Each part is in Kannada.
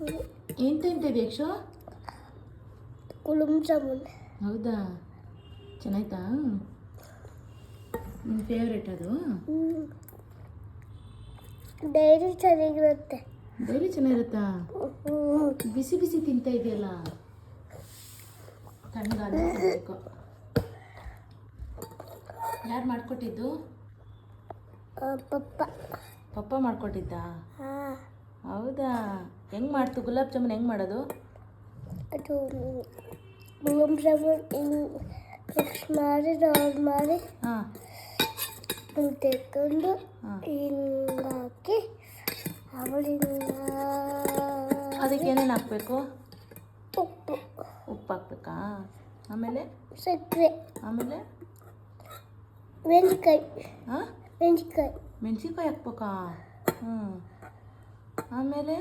ಏನು ಯಕ್ಷ ಕುಲುಮ್ ಜಾಮೂನ್. ಹೌದಾ? ಚೆನ್ನಾಯ್ತಾ? ನಿಮ್ಮ ಫೇವ್ರೇಟ್ ಅದು? ಡೈರಿ ಚೆನ್ನಾಗಿರುತ್ತೆ. ಡೈಲಿ ಚೆನ್ನಾಗಿರುತ್ತಾ. ಬಿಸಿ ಬಿಸಿ ತಿಂತ ಇದೆಯಲ್ಲ? ತಣ್ಣಗಾದ ತಿನ್ಬೇಕು. ಯಾರು ಮಾಡಿಕೊಟ್ಟಿದ್ದು? ಪಪ್ಪ. ಪಪ್ಪ ಮಾಡಿಕೊಟ್ಟಿದ್ದ? ಹೌದಾ? ಹೆಂಗೆ ಮಾಡ್ತು? ಗುಲಾಬ್ ಜಾಮೂನ್ ಹೆಂಗೆ ಮಾಡೋದು? ಅದು ಗುಲಾಬ್ ಜಾಮೂನ್ ಮಿಕ್ಸ್ ಮಾಡಿ ರೌಂಡ್ ಮಾಡಿ ಹಾಂ. ಹಾಂ. ಹಿಂಗೆ ಹಾಕಿ ಅವಳಿಂದ ಅದಕ್ಕೆ ಏನೇನು ಹಾಕಬೇಕು? ಉಪ್ಪು. ಉಪ್ಪು ಹಾಕ್ಬೇಕಾ? ಆಮೇಲೆ? ಸಕ್ಕರೆ. ಆಮೇಲೆ? ಮೆಣಸಿನ್ಕಾಯಿ ಹಾಂ? ಮೆಣಸಿನ್ಕಾಯಿ ಮೆಣಸಿನ್ಕಾಯಿ ಹಾಕ್ಬೇಕಾ? ಹ್ಞೂ ಆಮೇಲೆ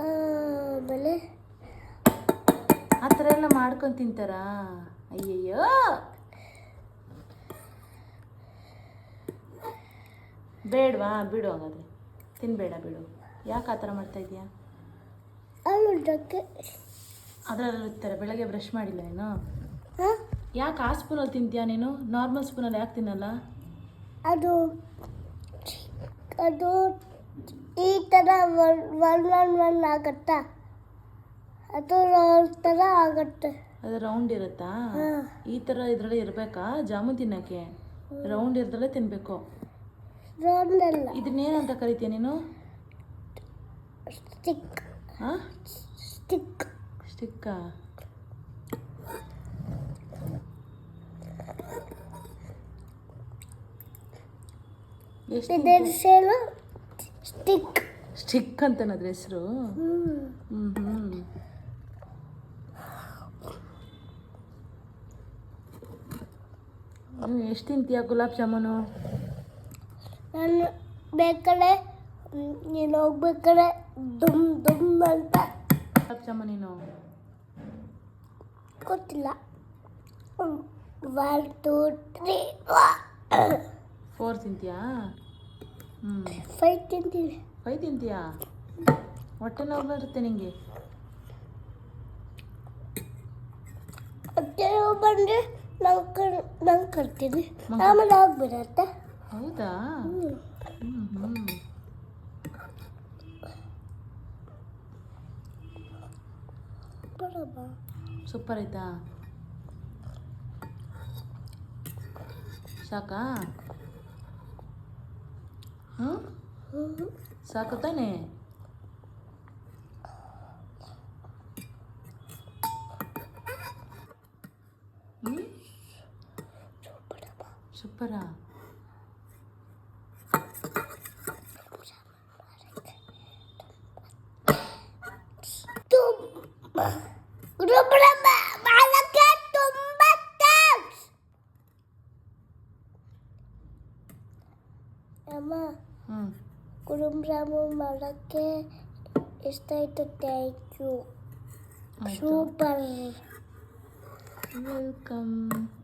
ಆಮೇಲೆ ಆ ಥರ ಎಲ್ಲ ಮಾಡ್ಕೊಂಡು ತಿಂತಾರಾ? ಅಯ್ಯಯ್ಯೋ. ಬೇಡವಾ, ಬಿಡು ಹಾಗಾದ್ರೆ. ತಿನ್ಬೇಡ, ಬಿಡು. ಯಾಕೆ ಆ ಥರ ಮಾಡ್ತಾ ಇದೀಯಾ ಅದರಲ್ಲಿ ಇರ್ತಾರೆ, ಬೆಳಗ್ಗೆ ಬ್ರಷ್ ಮಾಡಿಲ್ಲ ನೀನು? ಯಾಕೆ ಆ ಸ್ಪೂನಲ್ಲಿ ತಿಂತೀಯಾ ನೀನು? ನಾರ್ಮಲ್ ಸ್ಪೂನಲ್ಲಿ ಯಾಕೆ ತಿನ್ನಲ್ಲ? ಅದು ಅದು ಈ ಥರ ಒನ್ ಒನ್ ಒನ್ ಆಗುತ್ತಾ? ಅದು ರೌಂಡ್ ಥರ ಆಗುತ್ತೆ. ಅದು ರೌಂಡ್ ಇರುತ್ತಾ? ಈ ಥರ ಇದರಲ್ಲಿ ಇರಬೇಕಾ? ಜಾಮೂನ್ ತಿನ್ನೋಕ್ಕೆ? ರೌಂಡ್ ಇರದಲ್ಲೇ ತಿನ್ನಬೇಕು ರೌಂಡ್ ಅಲ್ಲ. ಇದನ್ನೇನಂತ ಕರಿತೀಯ ನೀನು? ಸ್ಟಿಕ್ ಹಾಂ ಸ್ಟಿಕ್ ಸ್ಟಿಕ್ಕಾ ಎಷ್ಟು ಸ್ಟಿಕ್ ಸ್ಟಿಕ್ ಅಂತ ಅದ್ರ ಹೆಸರು? ಹ್ಮ್, ಎಷ್ಟು ತಿಂತೀಯ ಗುಲಾಬ್ ಜಾಮೂನು? ನಾನು ಬೇಕಾದ್ರೆ ನೀನು ಹೋಗ್ಬೇಕಾದ್ರೆ ದುಮ್ ದುಮ್ ಅಂತ. ಗುಲಾಬ್ ಜಾಮೂನ್ ನೀನು ಗೊತ್ತಿಲ್ಲ ಒನ್ ಟೂ ತ್ರೀ ಫೋರ್ ತಿಂತೀಯಾ? ಹ್ಞೂ ಫೈವ್ ತಿಂತೀನಿ ಫೈ ತಿಂತೀಯಾ? ಹೊಟ್ಟೆ ನೋವು ಬರುತ್ತೆ ನಿಂಗೆ? ಮತ್ತೆ ಬಂದರೆ ನಂಗೆ ನಂಗೆ ಕಟ್ತೀನಿ ಮಂಗ- ಆಮೇಲೆ ಆಗ್ಬಿಡತ್ತೆ ಹೌದಾ? ಸೂಪರ್ ಆಯ್ತಾ? ಸಾಕಾ? ಹ್ಞೂ ಸಾಕು ತಾನೆ? Bra. Udah tumbat hmm. Está itu thank you. Oh, Super. Welcome.